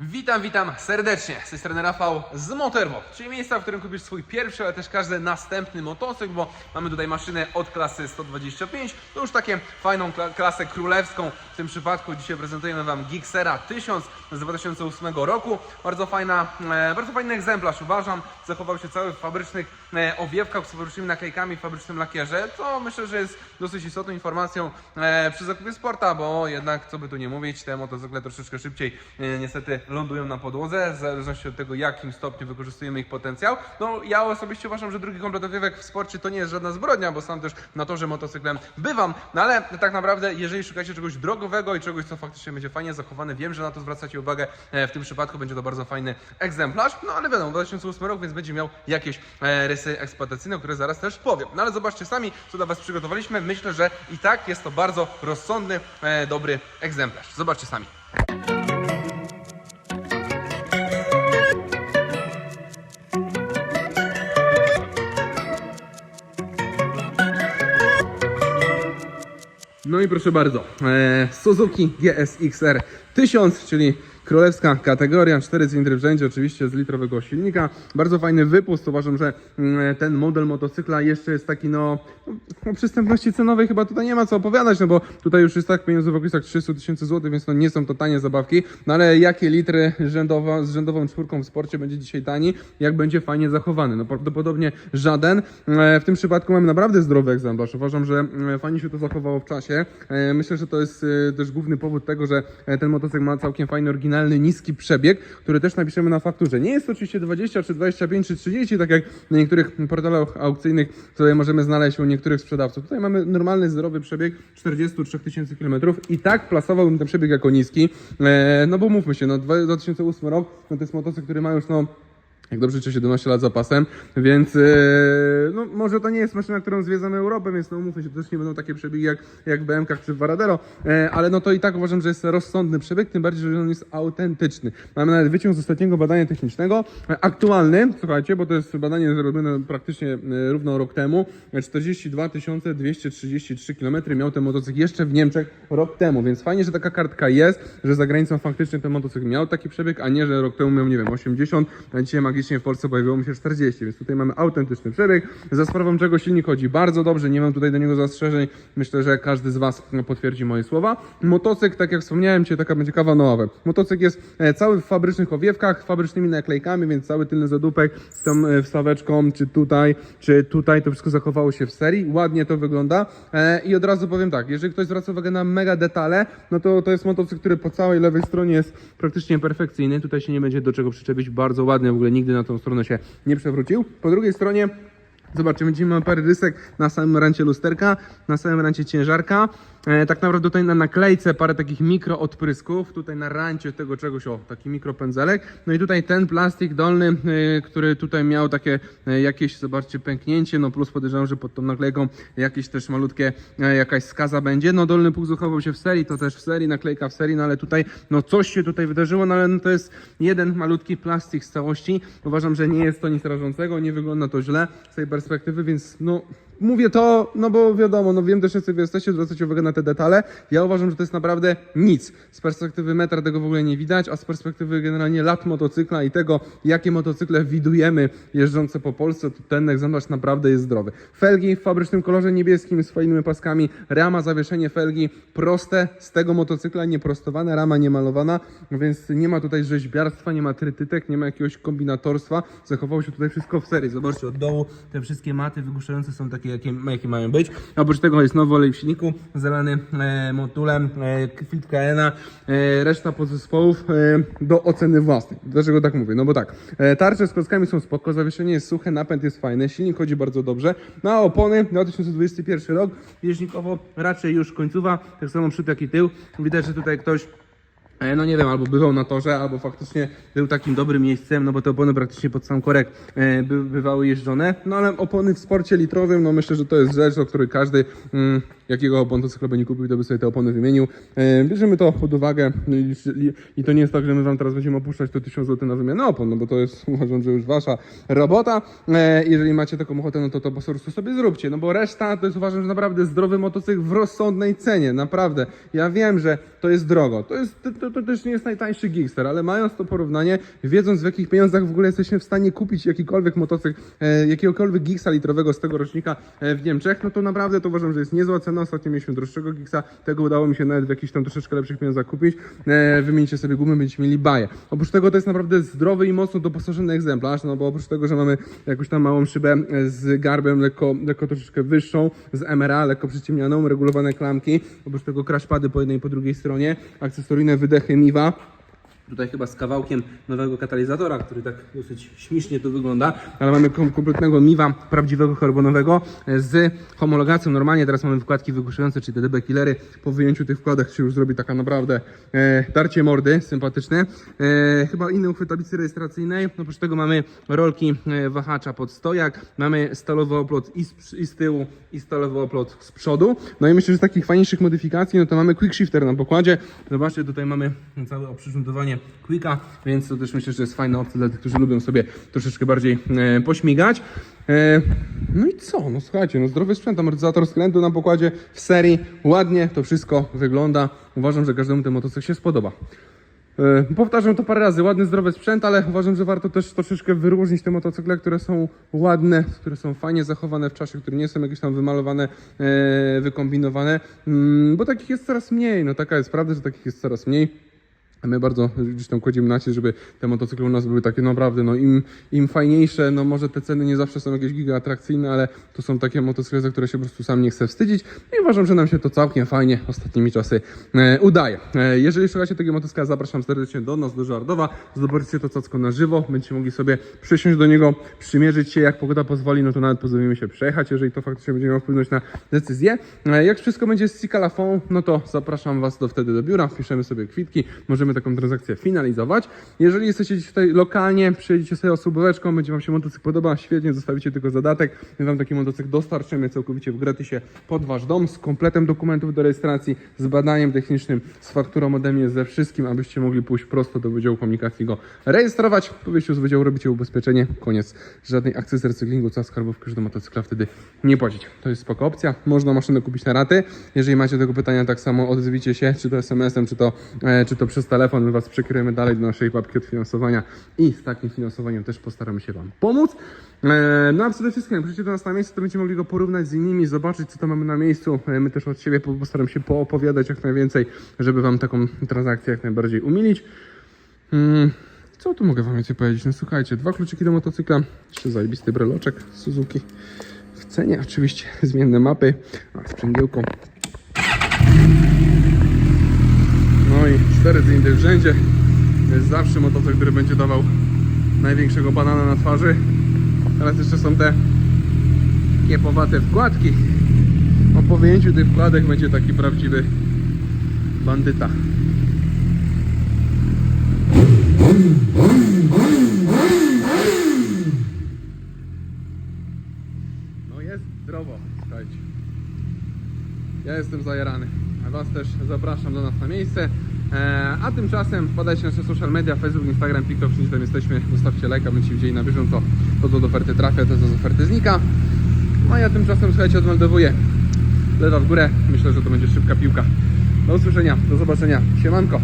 Witam, witam serdecznie. Z tej strony Rafał z Motormo, czyli miejsca, w którym kupisz swój pierwszy, ale też każdy następny motocykl, bo mamy tutaj maszynę od klasy 125, to już takie fajną kla- klasę królewską. W tym przypadku dzisiaj prezentujemy Wam Gixera 1000 z 2008 roku. Bardzo fajna, e, bardzo fajny egzemplarz uważam. Zachował się cały w fabrycznych e, owiewkach, z fabrycznymi naklejkami, w fabrycznym lakierze, co myślę, że jest dosyć istotną informacją e, przy zakupie sporta, bo jednak, co by tu nie mówić, te motocykle troszeczkę szybciej niestety lądują na podłodze, w zależności od tego, jakim stopniu wykorzystujemy ich potencjał. No, ja osobiście uważam, że drugi komplet owiewek w sporcie to nie jest żadna zbrodnia, bo sam też na torze motocyklem bywam, no ale tak naprawdę, jeżeli szukacie czegoś drogowego i czegoś, co faktycznie będzie fajnie zachowane, wiem, że na to zwracacie uwagę, e, w tym przypadku będzie to bardzo fajny egzemplarz, no ale wiadomo, 2008 rok, więc będzie miał jakieś e, rysy eksploatacyjne, o których zaraz też powiem. No ale zobaczcie sami, co dla Was przygotowaliśmy. Myślę, że i tak jest to bardzo rozsądny, e, dobry egzemplarz. Zobaczcie sami. No i proszę bardzo, e, Suzuki GSX-R 1000, czyli królewska kategoria, 4 cylindry w rzędzie, oczywiście z litrowego silnika. Bardzo fajny wypust, uważam, że mm, ten model motocykla jeszcze jest taki, no, o przystępności cenowej chyba tutaj nie ma co opowiadać, no bo tutaj już jest tak pieniędzy w okolicach 300 tysięcy złotych, więc no nie są to tanie zabawki, no ale jakie litry rzędowa, z rzędową czwórką w sporcie będzie dzisiaj tani, jak będzie fajnie zachowany? No prawdopodobnie żaden. E, W tym przypadku mamy naprawdę zdrowy egzemplarz. Uważam, że e, fajnie się to zachowało w czasie. E, Myślę, że to jest też główny powód tego, że ten motocykl ma całkiem fajny, oryginalny, niski przebieg, który też napiszemy na fakturze. Nie jest to oczywiście 20, czy 25, czy 30, tak jak na niektórych portalach aukcyjnych, które możemy znaleźć u niektórych sprzedawców. Tutaj mamy normalny, zdrowy przebieg 43 tysięcy kilometrów i tak plasowałbym ten przebieg jako niski. E, No bo mówmy się, no 2008 rok, no to jest motocykl, który ma już no jak dobrze liczę 17 lat za pasem, więc e, no, może to nie jest maszyna, którą zwiedzamy Europę, więc no mówmy się, to też nie będą takie przebiegi jak, jak w BMK czy w Varadero, e, ale no to i tak uważam, że jest rozsądny przebieg, tym bardziej, że on jest autentyczny. Mamy nawet wyciąg z ostatniego badania technicznego, e, aktualny, słuchajcie, bo to jest badanie zrobione praktycznie e, równo rok temu, e, 42 233 km miał ten motocykl jeszcze w Niemczech rok temu, więc fajnie, że taka kartka jest, że za granicą faktycznie ten motocykl miał taki przebieg, a nie, że rok temu miał, nie wiem, 80, a dzisiaj magicznie w Polsce pojawiło mu się 40, więc tutaj mamy autentyczny przebieg, za sprawą czego silnik chodzi bardzo dobrze, nie mam tutaj do niego zastrzeżeń, myślę, że każdy z Was potwierdzi moje słowa. Motocykl, tak jak wspomniałem, dzisiaj taka będzie kawa nowa. Motocykl jest e, cały w fabrycznych owiewkach, fabrycznymi naklejkami, więc cały tylny zadupek z tą e, wstaweczką, czy tutaj, czy tutaj, to wszystko zachowało się w serii, ładnie to wygląda. E, i od razu powiem tak, jeżeli ktoś zwraca uwagę na mega detale, no to to jest motocykl, który po całej lewej stronie jest praktycznie perfekcyjny, tutaj się nie będzie do czego przyczepić, bardzo ładny, w ogóle nigdy na tą stronę się nie przewrócił. Po drugiej stronie Zobaczcie, będziemy mamy parę rysek na samym rancie lusterka, na samym rancie ciężarka. E, tak naprawdę tutaj na naklejce parę takich mikro odprysków, tutaj na rancie tego czegoś, o, taki mikropędzelek. No i tutaj ten plastik dolny, e, który tutaj miał takie e, jakieś, zobaczcie, pęknięcie, no plus podejrzewam, że pod tą naklejką jakieś też malutkie, jakaś skaza będzie. No dolny pół zachował się w serii, to też w serii, naklejka w serii, no ale tutaj, no coś się tutaj wydarzyło, no ale no, to jest jeden malutki plastik z całości. Uważam, że nie jest to nic rażącego, nie wygląda to źle z tej perspektywy, więc no mówię to, no bo wiadomo, no wiem też, że wy jesteście, zwracacie uwagę na te detale. Ja uważam, że to jest naprawdę nic. Z perspektywy metra tego w ogóle nie widać, a z perspektywy generalnie lat motocykla i tego, jakie motocykle widujemy jeżdżące po Polsce, to ten egzemplarz naprawdę jest zdrowy. Felgi w fabrycznym kolorze niebieskim z fajnymi paskami, rama, zawieszenie felgi proste z tego motocykla, nieprostowane, rama niemalowana, więc nie ma tutaj rzeźbiarstwa, nie ma trytytek, nie ma jakiegoś kombinatorstwa. Zachowało się tutaj wszystko w serii. Zobaczcie, od dołu te wszystkie maty wygłuszające są takie, jakie, jakie mają być. Oprócz tego jest nowy olej w silniku, zalany e, motulem, e, filtr e, reszta podzespołów e, do oceny własnej. Dlaczego tak mówię? No bo tak, e, tarcze z klockami są spoko, zawieszenie jest suche, napęd jest fajny, silnik chodzi bardzo dobrze. No a opony 2021 rok, bieżnikowo raczej już końcowa, tak samo przód jak i tył. Widać, że tutaj ktoś No nie wiem, albo bywał na torze, albo faktycznie był takim dobrym miejscem, no bo te opony praktycznie pod sam korek e, by, bywały jeżdżone. No ale opony w sporcie litrowym, no myślę, że to jest rzecz, o której każdy, mm, jakiego motocykla by nie kupił, to by sobie te opony wymienił. E, bierzemy to pod uwagę no i, to nie jest tak, że my wam teraz będziemy opuszczać to 1000 zł na wymianę opon, no bo to jest uważam, że już wasza robota. E, jeżeli macie taką ochotę, no to to po prostu sobie zróbcie, no bo reszta to jest uważam, że naprawdę zdrowy motocykl w rozsądnej cenie, naprawdę. Ja wiem, że to jest drogo, to jest, to, to to, też nie jest najtańszy Geekster, ale mając to porównanie, wiedząc w jakich pieniądzach w ogóle jesteśmy w stanie kupić jakikolwiek motocykl, e, jakiegokolwiek Geeksa litrowego z tego rocznika e, w Niemczech, no to naprawdę to uważam, że jest niezła cena. Ostatnio mieliśmy droższego Geeksa, tego udało mi się nawet w jakichś tam troszeczkę lepszych pieniądzach kupić. E, wymienicie sobie gumy, będziecie mieli baję. Oprócz tego to jest naprawdę zdrowy i mocno doposażony egzemplarz, no bo oprócz tego, że mamy jakąś tam małą szybę e, z garbem lekko, lekko troszeczkę wyższą, z MRA, lekko przyciemnianą, regulowane klamki, oprócz tego crashpady po jednej i po drugiej stronie, akcesoryjne wydechy Miwa, Tutaj chyba z kawałkiem nowego katalizatora, który tak dosyć śmiesznie tu wygląda, ale mamy kom- kompletnego Miwa prawdziwego karbonowego e, z homologacją. Normalnie teraz mamy wkładki wygłuszające, czyli te DB killery. Po wyjęciu tych wkładek się już zrobi taka naprawdę e, mordy, sympatyczne. E, chyba inny uchwyt tablicy rejestracyjnej. Oprócz tego mamy rolki e, wahacza pod stojak, mamy stalowy oplot i z, i z tyłu i stalowy oplot z przodu. No i myślę, że z takich fajniejszych modyfikacji, no to mamy quick shifter na pokładzie. Zobaczcie, tutaj mamy całe oprzyrządowanie quicka, więc to też myślę, że jest fajna opcja dla tych, którzy lubią sobie troszeczkę bardziej e, pośmigać. E, no i co? No słuchajcie, no zdrowy sprzęt, amortyzator skrętu na pokładzie w serii, ładnie to wszystko wygląda. Uważam, że każdemu ten motocykl się spodoba. E, Powtarzam to parę razy, ładny, zdrowy sprzęt, ale uważam, że warto też troszeczkę wyróżnić te motocykle, które są ładne, które są fajnie zachowane w czasie, które nie są jakieś tam wymalowane, e, wykombinowane, mm, bo takich jest coraz mniej, no taka jest prawda, że takich jest coraz mniej. My bardzo gdzieś tam kładziemy nacisk, żeby te motocykle u nas były takie naprawdę, no im, im fajniejsze, no może te ceny nie zawsze są jakieś giga atrakcyjne, ale to są takie motocykle, za które się po prostu sam nie chcę wstydzić. I uważam, że nam się to całkiem fajnie ostatnimi czasy e, udaje. E, jeżeli szukacie takiego motocykla, zapraszam serdecznie do nas, do Żardowa, zobaczycie to cacko na żywo, będziecie mogli sobie przysiąść do niego, przymierzyć się, jak pogoda pozwoli, no to nawet pozwolimy się przejechać, jeżeli to faktycznie będzie miało wpłynąć na decyzję. E, jak wszystko będzie z Cikalafą, no to zapraszam Was do wtedy do biura, wpiszemy sobie kwitki, możemy taką transakcję finalizować. Jeżeli jesteście tutaj lokalnie, przyjedziecie sobie osobóweczką, będzie Wam się motocykl podoba, świetnie, zostawicie tylko zadatek, my Wam taki motocykl dostarczymy całkowicie w gratisie pod Wasz dom, z kompletem dokumentów do rejestracji, z badaniem technicznym, z fakturą ode mnie, ze wszystkim, abyście mogli pójść prosto do Wydziału Komunikacji go rejestrować. Po wyjściu z Wydziału robicie ubezpieczenie, koniec. Żadnej akcji z recyklingu, cała skarbówka, że do motocykla wtedy nie płacić. To jest spoko opcja. Można maszynę kupić na raty. Jeżeli macie tego pytania, tak samo odezwijcie się, czy to SMS-em, czy to, e, czy to przez. My Was przekierujemy dalej do naszej papki od finansowania i z takim finansowaniem też postaramy się Wam pomóc. E, no a przede wszystkim, jak przyjdziecie do nas na miejsce, to będziecie mogli go porównać z innymi, zobaczyć, co tam mamy na miejscu. E, my też od siebie po- postaram się poopowiadać jak najwięcej, żeby Wam taką transakcję jak najbardziej umilić. Mm, co tu mogę wam więcej powiedzieć? No słuchajcie, dwa kluczyki do motocykla, jeszcze zajebisty breloczek Suzuki. W cenie oczywiście zmienne mapy, a sprzęgiełko. No i cztery cylindry w rzędzie. Jest zawsze motocykl, który będzie dawał największego banana na twarzy. Teraz jeszcze są te kiepowate wkładki. Po wyjęciu tych wkładek będzie taki prawdziwy bandyta. No jest zdrowo, słuchajcie. Ja jestem zajarany. Was też zapraszam do nas na miejsce. E, a tymczasem wpadajcie na nasze social media, Facebook, Instagram, TikTok, wszędzie tam jesteśmy. Zostawcie lajka, będziecie widzieli na bieżąco, to co do oferty trafia, to co z oferty znika. No ja tymczasem, słuchajcie, odmeldowuję. Lewa w górę. Myślę, że to będzie szybka piłka. Do usłyszenia, do zobaczenia. Siemanko.